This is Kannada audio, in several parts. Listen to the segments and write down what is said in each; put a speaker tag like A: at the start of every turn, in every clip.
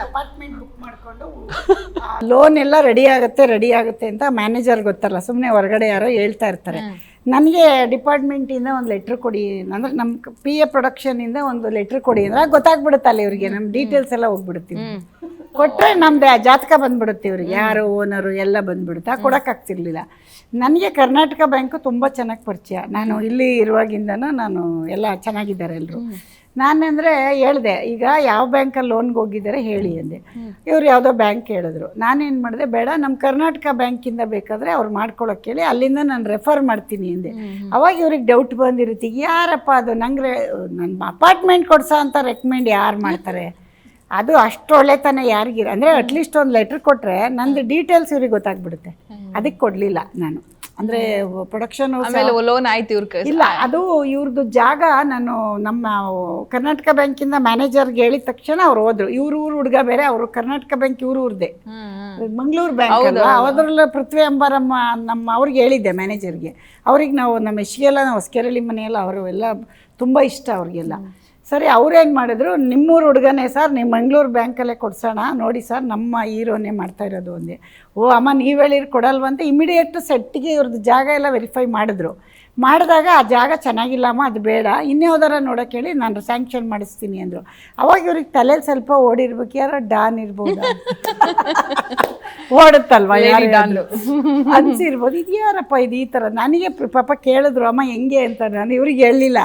A: ಒಂದು ಅಪಾರ್ಟ್ಮೆಂಟ್ ಬುಕ್ ಮಾಡಿಕೊಂಡು ಲೋನ್ ಎಲ್ಲ ರೆಡಿ ಆಗುತ್ತೆ ರೆಡಿ ಆಗುತ್ತೆ ಅಂತ ಮ್ಯಾನೇಜರ್ ಗೊತ್ತಲ್ಲ ಸುಮ್ಮನೆ ಹೊರಗಡೆ ಯಾರೋ ಹೇಳ್ತಾ ಇರ್ತಾರೆ. ನನಗೆ ಡಿಪಾರ್ಟ್ಮೆಂಟಿಂದ ಒಂದು ಲೆಟ್ರ್ ಕೊಡಿ ಅಂದ್ರೆ ನಮ್ಮ ಪಿ ಎ ಪ್ರೊಡಕ್ಷನಿಂದ ಒಂದು ಲೆಟ್ರ್ ಕೊಡಿ ಅಂದ್ರೆ ಗೊತ್ತಾಗ್ಬಿಡುತ್ತಲ್ಲ ಇವರಿಗೆ ನಮ್ಮ ಡೀಟೇಲ್ಸ್ ಎಲ್ಲ ಹೋಗ್ಬಿಡುತ್ತೀವಿ ಕೊಟ್ಟರೆ ನಮ್ದು ಆ ಜಾತಕ ಬಂದ್ಬಿಡುತ್ತೆ ಇವ್ರಿಗೆ ಯಾರು ಓನರು ಎಲ್ಲ ಬಂದ್ಬಿಡುತ್ತೆ ಕೊಡೋಕ್ಕಾಗ್ತಿರ್ಲಿಲ್ಲ. ನನಗೆ ಕರ್ನಾಟಕ ಬ್ಯಾಂಕು ತುಂಬ ಚೆನ್ನಾಗಿ ಪರಿಚಯ. ನಾನು ಇಲ್ಲಿ ಇರುವಾಗಿಂದನೂ ನಾನು ಎಲ್ಲ ಚೆನ್ನಾಗಿದ್ದಾರೆ ಎಲ್ಲರೂ ನಾನಂದರೆ ಹೇಳಿದೆ ಈಗ ಯಾವ ಬ್ಯಾಂಕಲ್ಲಿ ಲೋನ್ಗೆ ಹೋಗಿದ್ದಾರೆ ಹೇಳಿ ಅಂದೆ. ಇವ್ರು ಯಾವುದೋ ಬ್ಯಾಂಕ್ ಹೇಳಿದ್ರು ನಾನೇನು ಮಾಡಿದೆ ಬೇಡ ನಮ್ಮ ಕರ್ನಾಟಕ ಬ್ಯಾಂಕಿಂದ ಬೇಕಾದರೆ ಅವ್ರು ಮಾಡ್ಕೊಳಕ್ಕೆ ಹೇಳಿ ಅಲ್ಲಿಂದ ನಾನು ರೆಫರ್ ಮಾಡ್ತೀನಿ ಅಂದೆ. ಅವಾಗ ಇವ್ರಿಗೆ ಡೌಟ್ ಬಂದಿರುತ್ತೆ ಯಾರಪ್ಪ ಅದು? ನಂಗೆ ನನ್ನ ಅಪಾರ್ಟ್ಮೆಂಟ್ ಕೊಡ್ಸೋ ಅಂತ ರೆಕಮೆಂಡ್ ಯಾರು ಮಾಡ್ತಾರೆ? ಅದು ಅಷ್ಟು ಒಳ್ಳೆತನ ಯಾರಿಗಿರ ಅಂದರೆ ಅಟ್ಲೀಸ್ಟ್ ಒಂದು ಲೆಟ್ರ್ ಕೊಟ್ಟರೆ ನಂದು ಡೀಟೇಲ್ಸ್ ಇವ್ರಿಗೆ ಗೊತ್ತಾಗ್ಬಿಡುತ್ತೆ. ಅದಕ್ಕೆ ಕೊಡಲಿಲ್ಲ ನಾನು. ಅಂದರೆ ಪ್ರೊಡಕ್ಷನ್
B: ಆಮೇಲೆ ಲೋನ್ ಆಯ್ತು ಇವ್ರ
A: ಇಲ್ಲ ಅದು ಇವ್ರದ್ದು ಜಾಗ ನಾನು ನಮ್ಮ ಕರ್ನಾಟಕ ಬ್ಯಾಂಕಿಂದ ಮ್ಯಾನೇಜರ್ಗೆ ಹೇಳಿದ ತಕ್ಷಣ ಅವ್ರು ಹೋದ್ರು. ಇವ್ರ ಊರು ಹುಡುಗ ಬೇರೆ ಅವರು ಕರ್ನಾಟಕ ಬ್ಯಾಂಕ್ ಇವ್ರ ಊರ್ದೆ. ಮಂಗಳೂರು ಬ್ಯಾಂಕ್ ಅಲ್ವಾ? ಅದ್ರಲ್ಲ ಪೃಥ್ವಿ ಅಂಬಾರಮ್ಮ ನಮ್ಮ ಅವ್ರಿಗೆ ಹೇಳಿದ್ದೆ ಮ್ಯಾನೇಜರ್ಗೆ. ಅವ್ರಿಗೆ ನಾವು ನಮ್ಮ ಎಷ್ಟಿಗೆಲ್ಲ ನಾವು ಹೊಸಕೆರಳಿ ಮನೆಯೆಲ್ಲ ಅವರು ಎಲ್ಲ ತುಂಬ ಇಷ್ಟ ಅವ್ರಿಗೆಲ್ಲ. ಸರಿ ಅವ್ರೇನು ಮಾಡಿದ್ರು? ನಿಮ್ಮೂರು ಹುಡುಗನೇ ಸರ್ ನಿಮ್ಮ ಮಂಗಳೂರು ಬ್ಯಾಂಕಲ್ಲೇ ಕೊಡ್ಸೋಣ. ನೋಡಿ ಸರ್ ನಮ್ಮ ಹೀರೋನೇ ಮಾಡ್ತಾ ಇರೋದು ಒಂದೇ. ಓ ಅಮ್ಮ ನೀವು ಹೇಳಿರ್ ಕೊಡಲ್ವಂತ ಇಮಿಡಿಯೇಟ್ ಸೆಟ್ಟಿಗೆ ಇವ್ರದ್ದು ಜಾಗ ಎಲ್ಲ ವೆರಿಫೈ ಮಾಡಿದ್ರು. ಮಾಡಿದಾಗ ಆ ಜಾಗ ಚೆನ್ನಾಗಿಲ್ಲಮ್ಮ ಅದು ಬೇಡ. ಇನ್ಯಾವ್ದಾರ ನೋಡೋಕೆ ಹೇಳಿ ನಾನು ಸ್ಯಾಂಕ್ಷನ್ ಮಾಡಿಸ್ತೀನಿ ಅಂದರು. ಅವಾಗ ಇವ್ರಿಗೆ ತಲೆಯಲ್ಲಿ ಸ್ವಲ್ಪ ಓಡಿರ್ಬೇಕು. ಯಾರೋ ಡಾನ್ ಇರ್ಬೋದು? ಓಡುತ್ತಲ್ವಾ ಯಾರು ಅನ್ಸಿರ್ಬೋದು. ಇದು ಯಾರಪ್ಪ ಇದು ಈ ಥರ ನನಗೆ ಪಾಪ ಕೇಳಿದ್ರು ಅಮ್ಮ ಹೆಂಗೆ ಅಂತ ನಾನು ಇವ್ರಿಗೆ ಹೇಳಲಿಲ್ಲ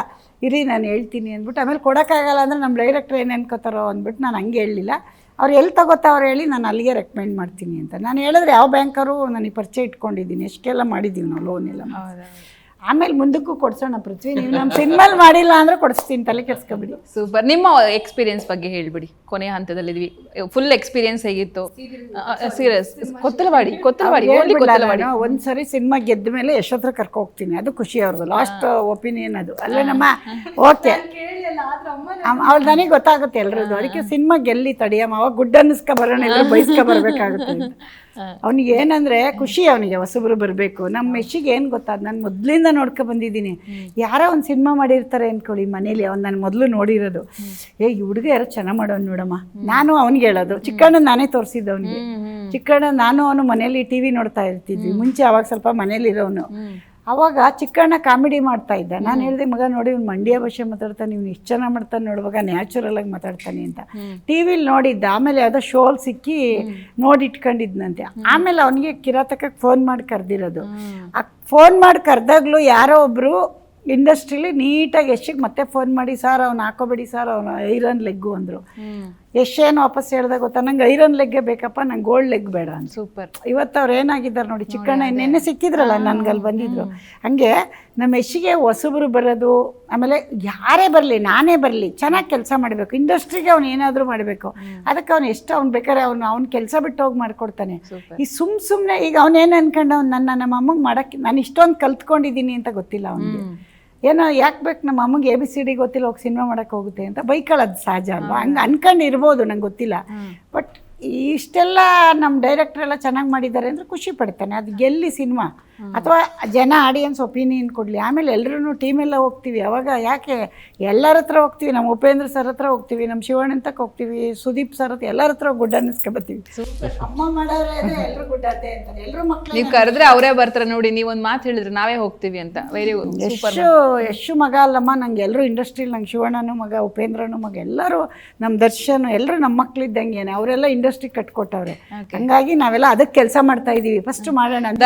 A: ಇರಿ, ನಾನು ಹೇಳ್ತೀನಿ ಅಂದ್ಬಿಟ್ಟು, ಆಮೇಲೆ ಕೊಡೋಕ್ಕಾಗಲ್ಲ ಅಂದರೆ ನಮ್ಮ ಡೈರೆಕ್ಟ್ರ್ ಏನು ಅನ್ಕೋತಾರೋ ಅಂದ್ಬಿಟ್ಟು ನಾನು ಹಂಗೆ ಹೇಳಲಿಲ್ಲ. ಅವ್ರು ಎಲ್ಲಿ ತಗೋತಾವ್ರು ಹೇಳಿ ನಾನು ಅಲ್ಲಿಗೆ ರೆಕಮೆಂಡ್ ಮಾಡ್ತೀನಿ ಅಂತ. ನಾನು ಹೇಳಿದ್ರೆ ಯಾವ ಬ್ಯಾಂಕರು ನನಗೆ ಪರಿಚಯ ಇಟ್ಕೊಂಡಿದ್ದೀನಿ, ಎಷ್ಟೆಲ್ಲ ಮಾಡಿದ್ದೀವಿ ನಾವು ಲೋನ್ ಎಲ್ಲ. ಆಮೇಲೆ ಮುಂದಕ್ಕೂ ಕೊಡ್ಸೋಣ ಪೃಥ್ವಿ. ನೀವು ನಮ್ಮ ಸಿನಿಮಾಲ್ ಮಾಡಿಲ್ಲ ಅಂದರೆ ಕೊಡಿಸ್ತೀನಿ ತಲೆ ಕೆಡ್ಸ್ಕೊಬಿಡಿ.
B: ಸೂಪರ್ ನಿಮ್ಮ ಎಕ್ಸ್ಪೀರಿಯನ್ಸ್ ಬಗ್ಗೆ ಹೇಳ್ಬಿಡಿ. ಕೊನೆಯ ಹಂತದಲ್ಲಿದ್ವಿ ಫುಲ್ ಎಕ್ಸ್ಪೀರಿಯನ್ಸ್ ಹೇಗಿತ್ತು? Serious Kottalavadi Kottalavadi only Kottalavadi.
A: ನಾನು ಒಂದ್ಸರಿ ಸಿನಿಮಾ ಗೆದ್ದ ಮೇಲೆ ಯಶೋತ್ರ ಕರ್ಕೊ ಹೋಗ್ತೀನಿ. ಅದು ಖುಷಿ ಅವ್ರದ್ದು. ಲಾಸ್ಟ್ ಒಪಿನಿಯನ್ ಅದು. ಅಲ್ಲೇ ನಮ್ಮ ಓಕೆ ಅವಳು ನನಗೆ ಗೊತ್ತಾಗುತ್ತೆ ಎಲ್ರದ್ದು. ಅದಕ್ಕೆ ಸಿನಿಮಾ ಗೆಲ್ಲಿ ತಡಿಯಮ್ಮ ಅವಾಗ ಗುಡ್ ಅನ್ನಿಸ್ಕ ಬರೋಣ ಎಲ್ಲರೂ ಬೈಸ್ಕೊ ಬರ್ಬೇಕಾಗುತ್ತೆ. ಅವ್ನಿಗೆ ಏನಂದ್ರೆ ಖುಷಿ ಅವನಿಗೆ ಹೊಸಬ್ರು ಬರಬೇಕು. ನಮ್ಮ ಮೆಚ್ಚಿಗೆ ಏನು ಗೊತ್ತಾದ್ ನಾನು ಮೊದಲಿಂದ ನೋಡ್ಕೊ ಬಂದಿದ್ದೀನಿ. ಯಾರೋ ಒಂದು ಸಿನಿಮಾ ಮಾಡಿರ್ತಾರೆ ಅನ್ಕೊಳ್ಳಿ ಮನೇಲಿ ಅವ್ನು ನಾನು ಮೊದಲು ನೋಡಿರೋದು. ಏ ಈ ಹುಡುಗ ಯಾರೋ ಚೆನ್ನಾಗಿ ಮಾಡೋನು ನೋಡಮ್ಮ. ನಾನು ಅವ್ನಿಗೆ ಹೇಳೋದು. ಚಿಕ್ಕಣ್ಣ ನಾನೇ ತೋರಿಸಿದ್ದು ಅವನಿಗೆ. ಚಿಕ್ಕಣ್ಣ ನಾನು ಅವನು ಮನೇಲಿ ಟಿ ವಿ ನೋಡ್ತಾ ಇರ್ತಿದ್ವಿ. ಮುಂಚೆ ಅವಾಗ ಸ್ವಲ್ಪ ಮನೇಲಿ ಇರೋನು ಅವಾಗ ಚಿಕ್ಕಣ್ಣ ಕಾಮಿಡಿ ಮಾಡ್ತಾ ಇದ್ದ. ನಾನು ಹೇಳಿದೆ ಮಗ ನೋಡಿ ಇವ್ನು ಮಂಡ್ಯ ಭಾಷೆ ಮಾತಾಡ್ತಾನೆ ಇವ್ನು ಇಷ್ಟು ಚೆನ್ನಾಗಿ ಮಾಡ್ತಾನೆ ನೋಡುವಾಗ ನ್ಯಾಚುರಲ್ ಆಗಿ ಮಾತಾಡ್ತಾನೆ ಅಂತ. ಟಿ ವಿಲಿ ನೋಡಿದ್ದ. ಆಮೇಲೆ ಯಾವುದೋ ಶೋಲ್ ಸಿಕ್ಕಿ ನೋಡಿ ಇಟ್ಕೊಂಡಿದ್ನಂತೆ ಆಮೇಲೆ ಅವನಿಗೆ ಕಿರಾತಕಕ್ಕೆ ಫೋನ್ ಮಾಡಿ ಕರೆದಿರೋದು. ಆ ಫೋನ್ ಮಾಡಿ ಕರೆದಾಗಲೂ ಯಾರೋ ಒಬ್ಬರು ಇಂಡಸ್ಟ್ರೀಲಿ ನೀಟಾಗಿ ಎಷ್ಟಿಗೆ ಮತ್ತೆ ಫೋನ್ ಮಾಡಿ ಸರ್ ಅವ್ನು ಹಾಕೋಬೇಡಿ ಸರ್ ಅವನು ಐರನ್ ಲೆಗ್ಗು ಅಂದರು. ಯಶೇನು ವಾಪಸ್ ಹೇಳ್ದಾಗ ಗೊತ್ತಾ? ನಂಗೆ ಐರನ್ ಲೆಗ್ಗೆ ಬೇಕಪ್ಪ ನಂಗೆ ಗೋಲ್ಡ್ ಲೆಗ್ ಬೇಡ ಅಂತ.
B: ಸೂಪರ್.
A: ಇವತ್ತು ಅವ್ರು ಏನಾಗಿದ್ದಾರೆ ನೋಡಿ ಚಿಕ್ಕಣ್ಣ ನಿನ್ನೆ ಸಿಕ್ಕಿದ್ರಲ್ಲ ನನ್ಗೆ ಅಲ್ಲಿ ಬಂದಿದ್ರು. ಹಂಗೆ ನಮ್ಮ ಯಶಿಗೆ ಹೊಸಬ್ರು ಬರೋದು ಆಮೇಲೆ ಯಾರೇ ಬರಲಿ ನಾನೇ ಬರಲಿ ಚೆನ್ನಾಗಿ ಕೆಲಸ ಮಾಡಬೇಕು. ಇಂಡಸ್ಟ್ರಿಗೆ ಅವ್ನು ಏನಾದರೂ ಮಾಡಬೇಕು. ಅದಕ್ಕೆ ಅವ್ನು ಎಷ್ಟು ಅವ್ನು ಬೇಕಾದ್ರೆ ಅವನು ಅವ್ನ ಕೆಲಸ ಬಿಟ್ಟು ಹೋಗಿ ಮಾಡ್ಕೊಡ್ತಾನೆ. ಈ ಸುಮ್ ಸುಮ್ಮನೆ ಈಗ ಅವನೇನು ಅನ್ಕೊಂಡು ಅವ್ನು ನನ್ನ ನಮ್ಮ ಅಮ್ಮಗೆ ಮಾಡೋಕ್ಕೆ ನಾನು ಇಷ್ಟೊಂದು ಕಲ್ತ್ಕೊಂಡಿದ್ದೀನಿ ಅಂತ ಗೊತ್ತಿಲ್ಲ ಅವನಿಗೆ. ಏನೋ ಯಾಕೆ ಬೇಕು ನಮ್ಮ ಅಮ್ಮಗೆ ಎ ಬಿ ಸಿ ಡಿ ಗೊತ್ತಿಲ್ಲ ಹೋಗಿ ಸಿನಿಮಾ ಮಾಡೋಕ್ಕೆ ಹೋಗುತ್ತೆ ಅಂತ ಬೈಕೊಳ್ಳೋದು ಸಹಜ ಅಲ್ವಾ? ಹಂಗೆ ಅನ್ಕೊಂಡಿರ್ಬೋದು ನಂಗೆ ಗೊತ್ತಿಲ್ಲ. ಬಟ್ ಇಷ್ಟೆಲ್ಲ ನಮ್ಮ ಡೈರೆಕ್ಟರ್ ಎಲ್ಲ ಚೆನ್ನಾಗಿ ಮಾಡಿದ್ದಾರೆ ಅಂದರೆ ಖುಷಿ ಪಡ್ತಾನೆ. ಅದು ಗೆಲ್ಲಿ ಸಿನಿಮಾ. ಅಥವಾ ಜನ ಆಡಿಯನ್ಸ್ ಒಪಿನಿಯನ್ ಕೊಡಲಿ. ಆಮೇಲೆ ಎಲ್ಲರೂ ಟೀಮೆಲ್ಲ ಹೋಗ್ತೀವಿ. ಅವಾಗ ಯಾಕೆ ಎಲ್ಲರ ಹತ್ರ ಹೋಗ್ತೀವಿ? ನಮ್ಮ ಉಪೇಂದ್ರ ಸರ್ ಹತ್ರ ಹೋಗ್ತೀವಿ. ನಮ್ಮ ಶಿವಣ್ಣ ತಕ್ಕ ಹೋಗ್ತೀವಿ. ಸುದೀಪ್ ಸರ್ ಹತ್ರ ಎಲ್ಲರ ಹತ್ರ ಗುಡ್ ಅನ್ನಿಸ್ಕೊಬತ್ತೀವಿ ಅಮ್ಮ ಮಾಡೋರೆ ಎಲ್ಲರೂ ಅಂತಾರೆ. ಎಲ್ಲರೂ ಮಕ್ಕಳು
B: ನೀವು ಕರೆದ್ರೆ ಅವರೇ ಬರ್ತಾರೆ ನೋಡಿ. ನೀವು ಒಂದು ಮಾತು ಹೇಳಿದ್ರೆ ನಾವೇ ಹೋಗ್ತೀವಿ ಅಂತ. ವೆರಿ
A: ಎಷ್ಟು ಎಷ್ಟು ಮಗ ಅಲ್ಲಮ್ಮ. ನಂಗೆ ಎಲ್ಲರೂ ಇಂಡಸ್ಟ್ರಿಲಿ ನಂಗೆ ಶಿವಣ್ಣನು ಮಗ ಉಪೇಂದ್ರನು ಮಗ. ಎಲ್ಲರೂ ನಮ್ಮ ದರ್ಶನ್ ಎಲ್ಲರೂ ನಮ್ಮ ಮಕ್ಕಳಿದ್ದಂಗೆ ಅವರೆಲ್ಲ ಇಂಡಸ್ಟ್ರಿ ಕಟ್ಕೊಟ್ಟವ್ರೆ. ಹಂಗಾಗಿ ನಾವೆಲ್ಲ ಅದಕ್ಕೆ ಕೆಲಸ ಮಾಡ್ತಾ ಇದೀವಿ. ಫಸ್ಟ್ ಮಾಡೋಣ